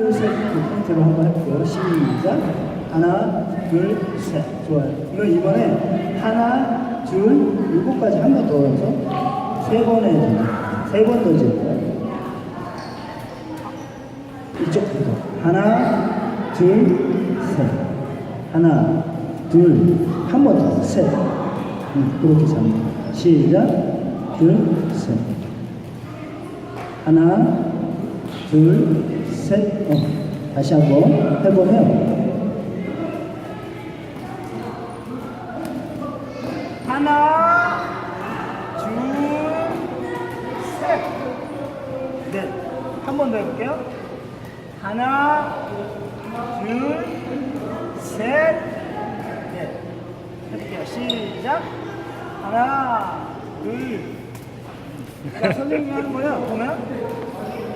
둘, 셋, 그 포인트로 한번 해볼게요. 시작. 하나, 둘, 셋. 좋아요. 그럼 이번에 하나, 둘, 요거까지 한 번 더 해서 세 번 해야 돼요. 세번 더 거예요. 이쪽부터. 하나, 둘, 셋. 하나, 둘, 한 번 더. 셋. 응, 그렇게 잡니다. 시작. 둘, 셋. 하나, 둘, 셋. 어, 다시 한번 해보면. 하나, 둘, 셋. 넷. 한 번 더 해볼게요. 하나, 둘, 셋, 넷. 해볼게요. 시작. 하나, 둘. 자, 선생님이 하는 거요. 보면